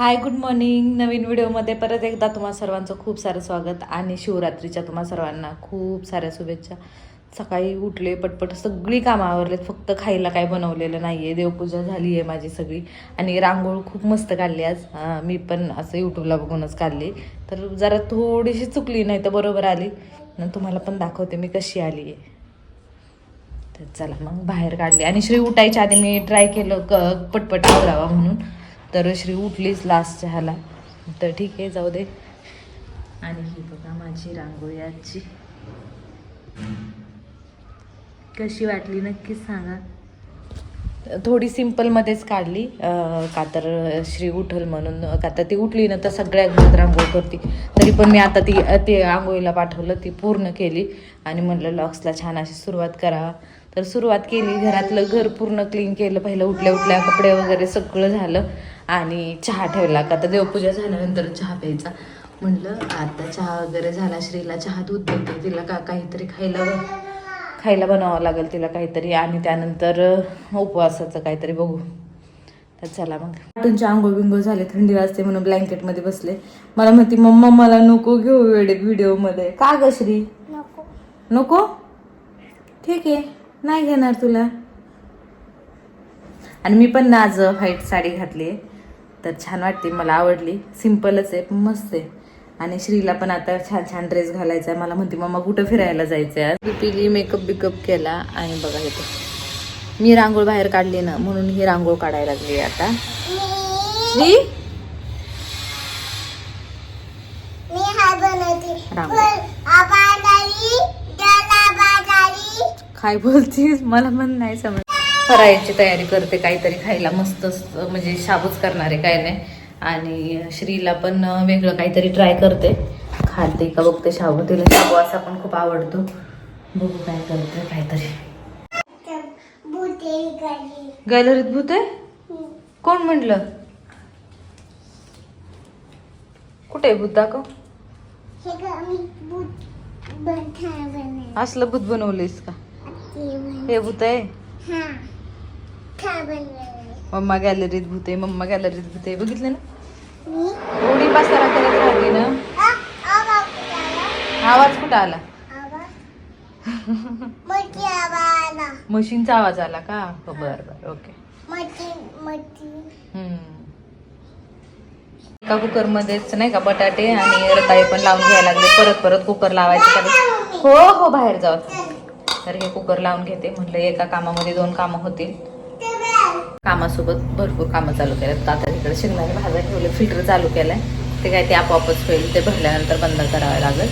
Hi good morning नवीन व्हिडिओमध्ये परत एकदा तुम्हा सर्वांचं खूप सारं स्वागत आणि शिवरात्रीच्या तुम्हा सर्वांना खूप साऱ्या शुभेच्छा. सकाळी उठले पटपट सगळी कामं आवरलेत. फक्त खायला काय बनवलेलं नाही आहे देवपूजा झाली आहे माझी सगळी. आणि रांगोळ खूप मस्त काढली आज. मी पण असं यूट्यूबला बघूनच काढली. तर जरा थोडीशी चुकली नाही तर बरोबर आली. तुम्हाला पण दाखवते मी कशी आली आहे तर चला मग बाहेर काढली. आणि श्री उठायच्या आधी मी ट्राय केलं क पटपट आवरावा म्हणून. तर श्री उठलीच लास्टच्या ह्याला. तर ठीक आहे जाऊ दे. आणि ही बघा माझी रांगोळी आजची. कशी वाटली नक्कीच सांगा. थोडी सिम्पलमध्येच काढली. का तर श्री उठल म्हणून का तर ती उठली ना तर सगळ्या घरात रांगोळी करते. तरी पण मी आता ती ते आंघोळीला पाठवलं ती पूर्ण केली. आणि म्हणलं लॉक्सला छान अशी सुरुवात करावा तर सुरुवात केली घरातलं घर पूर्ण क्लीन केलं पहिलं उठल्या उठल्या कपडे वगैरे सगळं झालं आणि चहा ठेवला. का तर देवपूजा झाल्यानंतर चहा प्यायचा. म्हणलं आता चहा वगैरे झाला श्रीला चहा दूध देते. तिला का काहीतरी खायला खायला बनावं लागेल तिला काहीतरी आणि त्यानंतर उपवासाचं काहीतरी बघू. तर चला मग. तुमच्या आंघोळ बिंघोळ झाले थंडी वाजते म्हणून ब्लँकेटमध्ये बसले. मला म्हणते मम्मा मला नको घेऊ वेळेत व्हिडिओमध्ये का ग श्री? नको. नको? ठीक आहे. नाही घेणार तुला. आणि मी पण ना आज व्हाईट साडी घातली आहे. तर छान वाटते मला आवडली. सिम्पलच आहे पण मस्त आहे. आणि श्रीला पण आता छान छान ड्रेस घालायचा आहे. मला म्हणते मम्मा कुठं फिरायला जायचं आहे पिली मेकअप बिकअप केला आणि बघा हे मी रांगोळ बाहेर काढली ना म्हणून ही रांगोळ काढायला लागली आता. श्री? मी काय बोलतीस? मला पण नाही समज फराळाची तयारी करते काहीतरी खायला. मस्त म्हणजे शाबूच करणारे काय नाही. आणि श्रीला पण वेगळं काहीतरी ट्राय करते. खाते का बघते शाबू. तिला शाबू असा पण खूप आवडतो. बघू काय करते काहीतरी. गॅलरीत भूत आहे? कोण म्हटलं? कुठे आहे भूत दाखव असलं भूत बनवलेस का? हे भूत आहे. हा. मम्मा गॅलरीत भूत आहे मम्मा गॅलरीत भूत आहे. बघितलं ना? एवढी पसारा करत राहते ना. आवाज कुठं आला? मशीनचा आवाज? आला. का? हो बर बर. ओके. एका कुकर मध्येच नाही का बटाटे आणि रताळे पण लावून घ्यायला लागले. परत परत कुकर लावायचे. हो हो बाहेर जाऊ. तर हे कुकर लावून घेते. म्हटलं एका कामामध्ये दोन कामं होतील. कामासोबत भरपूर कामं चालू केल्यात आता तिकडे शेंगदाणे भाजा ठेवले. फिल्टर चालू केलंय. ते काय ते आपोआपच होईल. ते भरल्यानंतर बंद करावं लागेल.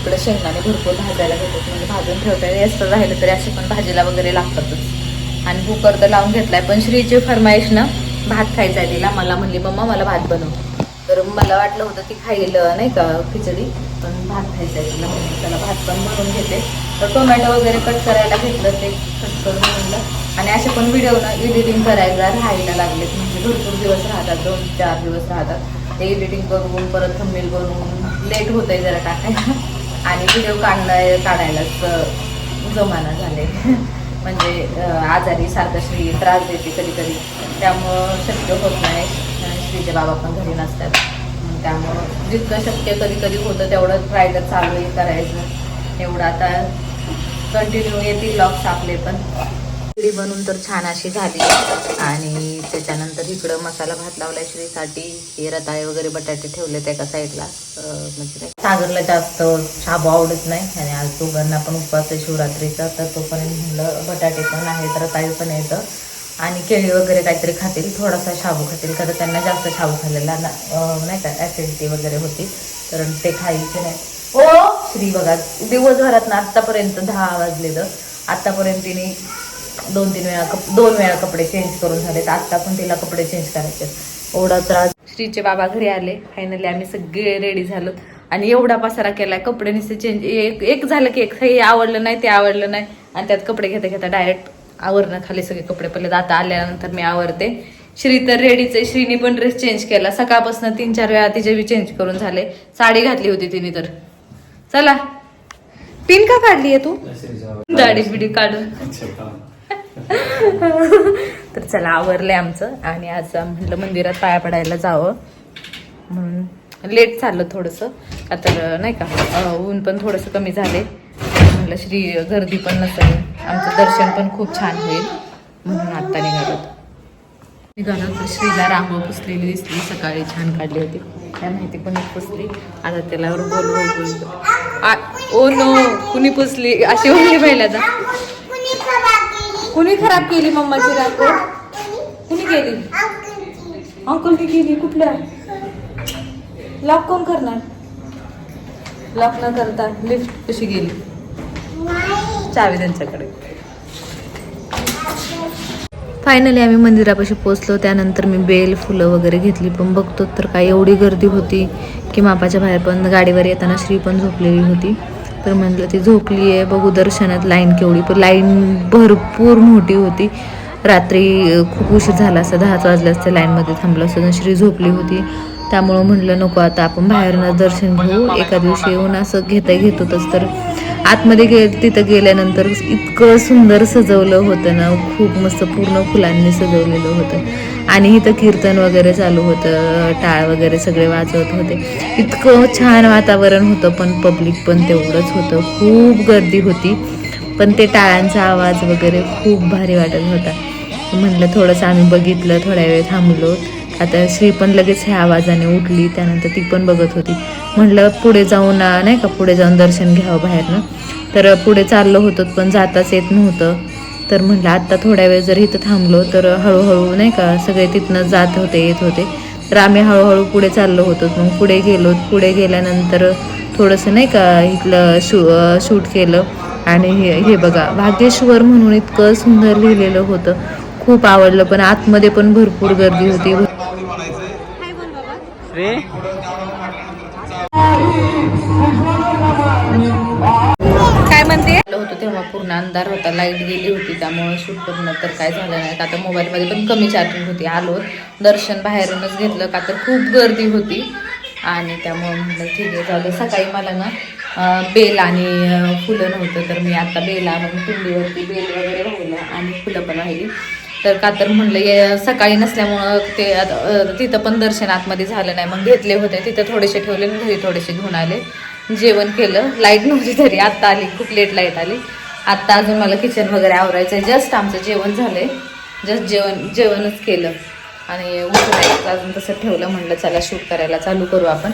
इकडे शेंगदाणे भरपूर भाजायला घेतात. म्हणजे भाजून ठेवता असं राहिलं तरी असे पण भाजीला वगैरे लागतातच. आणि कुकर तर लावून घेतलाय. पण श्रीची फरमाईश ना भात खायचा आहे तिला. मला म्हणली मम्मा मला भात बनव. तर मला वाटलं होतं ती खाईल नाही का खिचडी. पण भात खायचा आहे तिला. त्याला भात पण बनवून घेते. तर टोमॅटो वगैरे कट करायला घेतलं ते कट करून म्हणलं आणि असे पण व्हिडिओ ना एडिटिंग करायला राहायला लागलेत. म्हणजे भरपूर दिवस राहतात दोन चार दिवस राहतात. ते एडिटिंग करून परत थंबेल बनवून लेट होत आहे जरा टाकायला. आणि व्हिडिओ काढणं काढायलाच जमाना झाले. म्हणजे आजारी सारखं श्री त्रास देते कधी कधी त्यामुळं शक्य होत नाही. श्रीचे बाबा पण घरी नसतात. त्यामुळं जितकं शक्य कधी कधी होतं तेवढं ट्राय चालू आहे करायचं. एवढं आता कंटिन्यू येतील लॉक्स आपले पण. इडली बनून तर छान अशी झाली. आणि त्याच्यानंतर इकडं मसाला भात लावला श्रीसाठी हे रताळे वगैरे बटाटे ठेवले त्या एका साईडला म्हणजे काय? सागरला जास्त शाबू आवडत नाही. आणि आज दोघांना पण उपवास आहे शिवरात्रीचा. तर तोपर्यंत म्हणलं बटाटे पण आहेत रताळे पण येतं आणि केळी वगैरे काहीतरी खातील. थोडासा शाबू खातील. कारण त्यांना जास्त शाबू खाल्लेला नाही का ॲसिडिटी वगैरे होती. तर ते खायचे नाही. हो श्री बघा दिवसभरात ना आत्तापर्यंत दहा वाजलेलं. आत्तापर्यंत तिने दोन तीन वेळा कप दोन वेळा कपडे चेंज करून झाले तर आत्ता पण तिला कपडे चेंज करायचे एवढा त्रास. श्रीचे बाबा घरी आले. फायनली आम्ही सगळे रेडी झालो. आणि एवढा पसारा केलाय. कपडे नुसते चेंज एक एक झालं की एक. हे आवडलं नाही ते आवडलं नाही. आणि त्यात कपडे घेता घेता डायरेक्ट आवरणं खाली सगळे कपडे पहिले आता आल्यानंतर मी आवरते. श्री तर रेडीच आहे. श्रीने पण ड्रेस चेंज केला. सकाळपासून तीन चार वेळा तिचे बी चेंज करून झाले. साडी घातली होती तिने तर. चला. पिन का काढली आहे तू? दाढी बिडी काढून. तर चला आवरलंय आमचं. आणि आज म्हटलं मंदिरात पाया पडायला जावं. म्हणून लेट चाललं थोडंसं. का तर नाही का ऊन पण थोडंसं कमी झाले म्हटलं श्री गर्दी पण नसेल. आमचं दर्शन पण खूप छान होईल. म्हणून आत्ता निघालो. निघालो श्रीला रांगोळ पुसलेली दिसली सकाळी छान काढली होती. काय माहिती कोणी पुसली? आता त्याला बोल बोल. ओ नो कुणी पुसली? अशी म्हणली पहिल्यांदा. कुणी खराब केली कुणी खराब केली मम्माची रांगोळ? कुणी केली? अंकलनी केली कुठल्या? लॉक कोण करणार? लॉक न करता लिफ्ट कशी गेली? चावी त्यांच्याकडे. फायनली आम्ही मंदिरापाशी पोचलो त्यानंतर मी बेल फुलं वगैरे घेतली पण बघतो तर काय एवढी गर्दी होती की मापाच्या बाहेर पण गाडीवर येताना श्री पण झोपलेली होती. तर म्हटलं ती झोपली आहे बघू दर्शनात लाईन केवढी पण लाईन भरपूर मोठी होती. रात्री खूप उशीर झाला असता दहाच वाजले असते लाईनमध्ये थांबलं असतं श्री झोपली होती. त्यामुळं म्हणलं नको आता आपण बाहेरनं दर्शन घेऊ एका दिवशी येऊन असं घेता घेतोतच तर आतमध्ये गे तिथं गेल्यानंतर इतकं सुंदर सजवलं होतं ना खूप मस्त पूर्ण फुलांनी सजवलेलं होतं. आणि इथं कीर्तन वगैरे चालू होतं टाळ वगैरे सगळे वाजवत होते. इतकं छान वातावरण होतं पण पब्लिक पण तेवढंच होतं. खूप गर्दी होती पण ते टाळांचा आवाज वगैरे खूप भारी वाटत होता. म्हटलं थोडंसं आम्ही बघितलं थोड्या वेळ थांबलो. आता श्री पण लगेच ह्या आवाजाने उठली त्यानंतर ती पण बघत होती. म्हटलं पुढे जाऊन नाही का पुढे जाऊन दर्शन घ्यावं बाहेरनं. तर पुढे चाललो होतो पण जाताच येत नव्हतं. तर म्हटलं आत्ता थोड्या वेळ जर इथं थांबलो तर हळूहळू नाही का सगळे तिथनं जात होते येत होते. तर आम्ही हळूहळू पुढे चाललो होतो. मग पुढे गेलो पुढे गेल्यानंतर थोडंसं नाही का इथलं शू शूट केलं. आणि हे हे बघा भाग्येश्वर म्हणून इतकं सुंदर लिहिलेलं होतं. खूप आवडलं पण आतमध्ये पण भरपूर गर्दी होती. श्री आलो होतो तेव्हा पूर्ण अंधार होता लाइट गेली होती त्यामुळे शूट करून तर काय झालं नाही. का तर मोबाईलमध्ये पण कमी चार्जिंग होती आलो. दर्शन बाहेरूनच घेतलं का तर खूप गर्दी होती. आणि त्यामुळे म्हटलं ठीक आहे झालं सकाळी मला ना बेल आणि फुलं नव्हतं तर मी आता बेला मग कुंडीवरती बेल वगैरे राहिलं आणि फुलं पण राहिली. तर का तर म्हणलं ये सकाळी नसल्यामुळं ते तिथं पण दर्शन आतमध्ये झालं नाही. मग घेतले होते तिथं थोडेसे ठेवले घरी थोडेसे घेऊन आले. जेवण केलं. लाइट नव्हती तरी. आत्ता आली. खूप लेट लाइट आली. आत्ता अजून मला किचन वगैरे आवरायचं आहे जस्ट आमचं जेवण झालं आहे जस्ट जेवण जेवणच केलं. आणि उठवायचं अजून तसं ठेवलं. म्हणलं चला शूट करायला चालू करू आपण.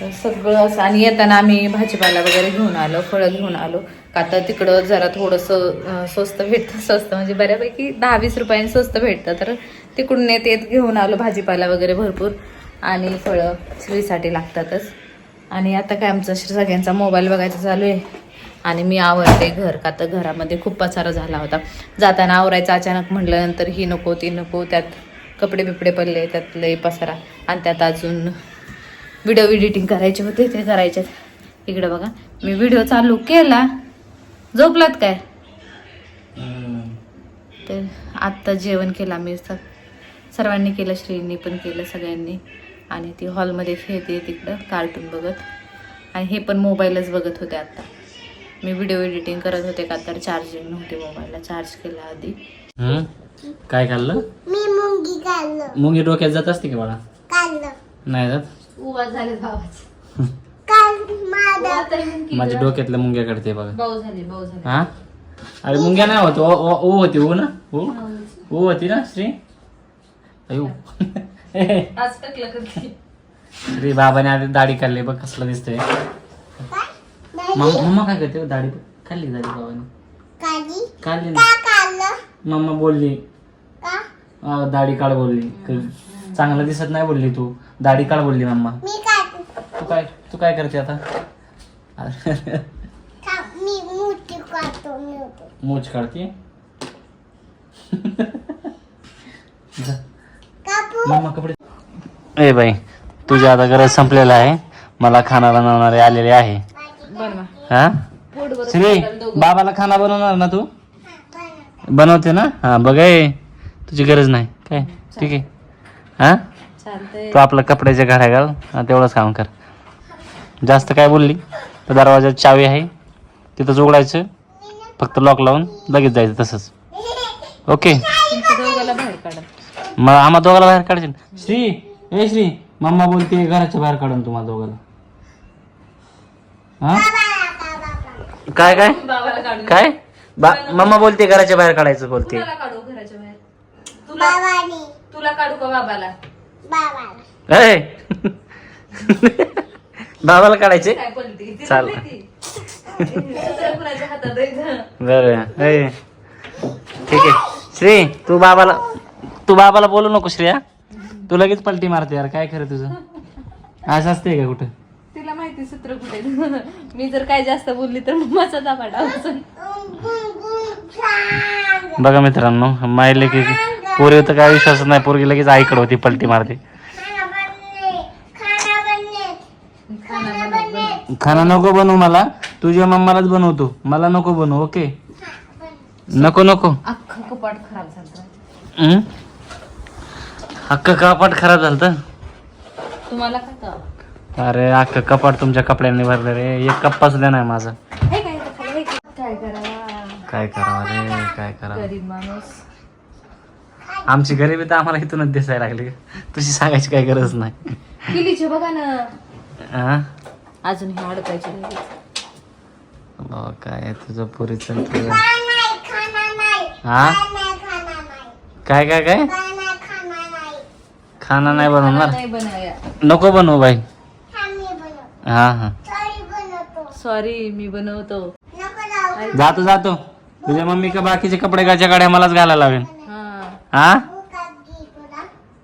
तर सगळं असं आणि येताना आम्ही भाजीपाला वगैरे घेऊन आलो. फळं घेऊन आलो. का तर तिकडं जरा थोडंसं स्वस्त भेटतं. स्वस्त म्हणजे बऱ्यापैकी दहा वीस रुपयांनी स्वस्त भेटतं. तर तिकडून येत येत घेऊन आलो भाजीपाला वगैरे भरपूर. आणि फळं श्रीसाठी लागतातच. आणि आता काय आमचं सगळ्यांचा मोबाईल बघायचा चालू आहे. आणि मी आवडते घर का तर घरामध्ये खूप पसारा झाला होता. जाताना आवरायचं अचानक म्हटल्यानंतर ही नको ती नको त्यात कपडे बिपडे पडले त्यात लई पसारा. आणि त्यात अजून व्हिडिओ एडिटिंग करायचे होते ते करायचे. इकडे बघा मी व्हिडिओ चालू केला. झोपलात काय? तर आत्ता जेवण केलं मी सर्वांनी केलं श्रीनी पण केलं सगळ्यांनी. आणि ती हॉलमध्ये खेळते तिकडं कार्टून बघत. आणि हे पण मोबाईलच बघत होते आत्ता मी व्हिडिओ एडिटिंग करत होते का तर चार्जिंग नव्हते मोबाईलला चार्ज केला आधी? काय खाल्लं? मी मुंगी काढलं मुंगी डोक्यात जात असते की बाळा? नाही जात? उभा झाले माझ्या डोक्यातल्या मुंग्या काढते बघा. भाऊ झाले भाऊ झाले. हा? अरे मुंग्या नाही होत ओ ओ- ओ होती ओ ना? ओ? ओ होती ना श्री? अयो. आज टाकलं कधी श्री बाबाने आधी दाढी काढली बघ कसलं दिसतंय. मम्मा मम्मा काय करते? दाढी खाल्ली दाढी बाबाने. काढी काढली ना. का काढलं मम्मा बोलली. अं, दाढी काढ बोलली. क- चांगलं दिसत नाही बोलली तू. दाढी काढ बोलली मम्मा. तू काय तू काय करते आता? का मी मोठी काढतो मी होतो मूछ काढते? जा. कापू मम्मा कपडे. ए बाई तुझी आता गरज संपलेला आहे. मला खाना बनवणारे आलेले आहे. हा? श्री बाबाला खाना बनवणार ना तू? बनवते ना? हा बघ तुझी गरज नाही. काय? ठीक आहे. हा? तू आपलं कपड्याच्या घड्या घाल हा, तेवढंच काम कर. जास्त काय बोलली? तर दरवाजात चावी आहे. तिथंच उघडायचं फक्त लॉक लावून लगेच जायचं तसंच. ओके तुमच्या दोघाला बाहेर काढा मग आम्हा दोघाला बाहेर काढशील. श्री ए श्री मम्मा बोलते घराच्या बाहेर काढून तुम्हाला दोघाला. हा? काय काय? बाबाला काय? बा मम्मा बोलते घराच्या बाहेर काढायचं बोलते तुला काढू घराच्या बाहेर. तुला बाबाने. तुला काढू का बाबाला? बाबाला. ए. बाबाला काढायचे? काय बोलती? तिला चाल. माहिती. दुसऱ्या कुणाच्या हातात आहे का? बरं. ए. ठीक आहे. श्री तू बाबाला तू बाबाला बोलू नको श्रेया. तू लगेच पलटी मारते यार काय खरं तुझं? असं असते का कुठं? तिला माहिती सूत्र कुठे. मी जर काय जास्त बोलली तर मम्माचा दाबा बघा मित्रांनो मायले की पोरी तर काय विश्वास नाही पोरगी लगेच आईकडे होती पलटी मारते. खाना नको बनवू मला तुझ्या मम्मालाच बनवतो. मला नको बनवू ओके? नको नको. अख्खं कपाट खराब झालं? अख्खं कपाट खराब झालं तर? तुम्हाला काय का अरे अख्खं कपाट तुमच्या कपड्यांनी भरलं रे. एक कप्पा सुद्धा नाही माझा. हे काय काय? काय करावा? काय रे? काय करावं? गरीब माणूस. आमची गरिबी तर आम्हाला इथूनच दिसायला लागली. तुझी सांगायची काही गरज नाही. किलीचे बघा ना. अजून अडकायचे राहिले. अहो, काय तुझं पुरीच? तुझं नाही खाना नाही. हा नाही खाना नाही. काय काय काय? खाना नाही बनवणार? नाही बनाया नको बनवू बाई. हा हा. सॉरी बनवतो. सॉरी मी बनवतो. जातो जातो. तुझ्या मम्मी का बाकीचे कपडे गाच्या गाड्या मलाच घालायला लावेन हा. हा?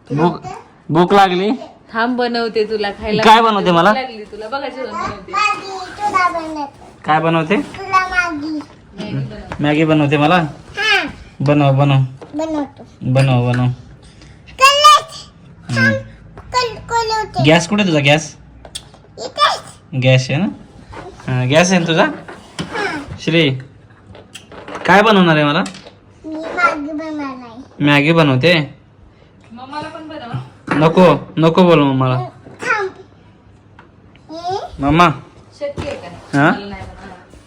भूक भूक लागली? थांब बनवते तुला खायला. काय बनवते मला? लागली तुला. बघा जेवण बनवते. काय बनवते? तुला मागी. मॅगी बनव. मॅगी बनवते मला? हा. बनव बनव. बनवतो. बनव बनव. गॅस कुठे तुझा? गॅस? गॅस आहे ना? गॅस आहे ना तुझा? श्री काय बनवणार आहे मला? मागी बनवते. नको नको बोल मला. हे मम्मा हा? मला.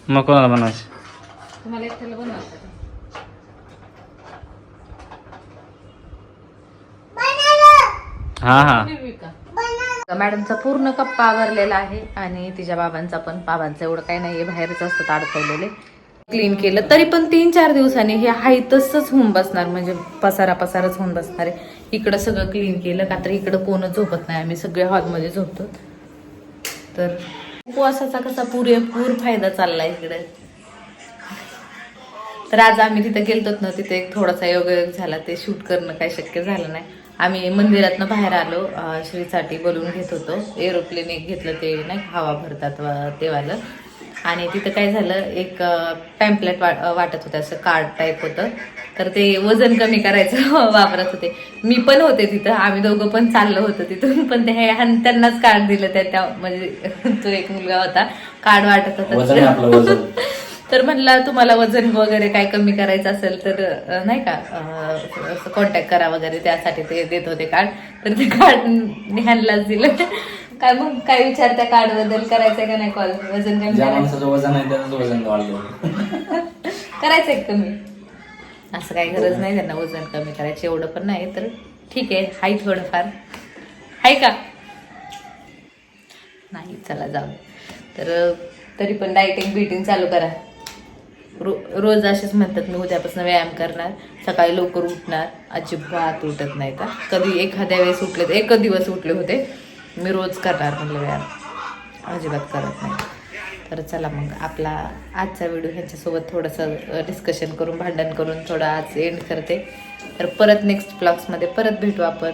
मग कोणाला बनवायची तुम्हाला एकट्याला बनवायचं बनवलं हा हा. मॅडमचा पूर्ण कप्पा आवरलेला आहे आणि तिच्या बाबांचा पण बाबांचं एवढं काही नाहीये बाहेरच असतात अडकवलेले. क्लीन केलं. तरी पण तीन चार दिवसांनी हे हाय तसंच होऊन बसणार म्हणजे पसारा पसारच होऊन बसणार आहे. इकडं सगळं क्लीन केलं का तर इकडं कोणच झोपत नाही. आम्ही सगळे हॉलमध्ये झोपतो. तर उपवासाचा कसा पुरेपूर फायदा चाललाय इकडे. तर आज आम्ही तिथे गेलतोच ना तिथे एक थोडासा योगायोग झाला. ते शूट करणं काही शक्य झालं नाही. आम्ही मंदिरातनं बाहेर आलो श्रीसाठी बोलून घेत होतो. एरोप्लेन एक घेतलं ते नाही हवा भरतात वा- ते वालं आणि तिथं काय झालं एक पॅम्पलेट वाटत होतं असं कार्ड टाईप होतं. तर ते वजन कमी करायचं वापरत होते. मी पण होते तिथं आम्ही दोघं पण चाललो होतो तिथून पण ते त्यांनाच कार्ड दिलं त्या त्या म्हणजे तो एक मुलगा होता. कार्ड वाटत होता. तर म्हणला तुम्हाला वजन वगैरे काय कमी करायचं असेल तर नाही का कॉन्टॅक्ट करा वगैरे त्यासाठी ते देत होते कार्ड तर ते कार्ड निहानलाच दिलं. काय मग काय विचार त्या कार्डबद्दल? करायचंय का नाही कॉल वजन कमी करायचं? वजन आहे त्याचं वजन वाढलं. करायचंय कमी असं काही गरज नाही त्यांना वजन कमी करायचं एवढं पण नाही तर ठीक आहे हाय थोडंफार. हाय का? नाही चला जाऊ. तर तरी पण डायटिंग बिटिंग चालू करा. रो रोज असेच म्हणतात मी उद्यापासून व्यायाम करणार सकाळी लवकर उठणार अजिबात उठत नाही का? कधी एखाद्या वेळेस उठले तर एक दिवस उठले होते मी रोज करणार म्हणलं व्यायाम. अजिबात करत नाही. तर चला मग आपला आजचा व्हिडिओ ह्याच्यासोबत थोडंसं डिस्कशन करून भांडण करून थोडं आज एंड करते. तर परत नेक्स्ट ब्लॉग्समध्ये परत भेटू आपण.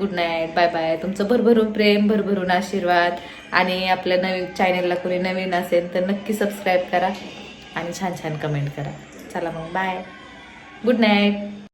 गुड नाईट बाय बाय तुमचं भरभरून प्रेम भरभरून आशीर्वाद. आणि आपल्या नवीन चॅनलला कोणी नवीन असेल तर नक्की सबस्क्राईब करा. आणि छान छान कमेंट करा. चला मग बाय गुड नाईट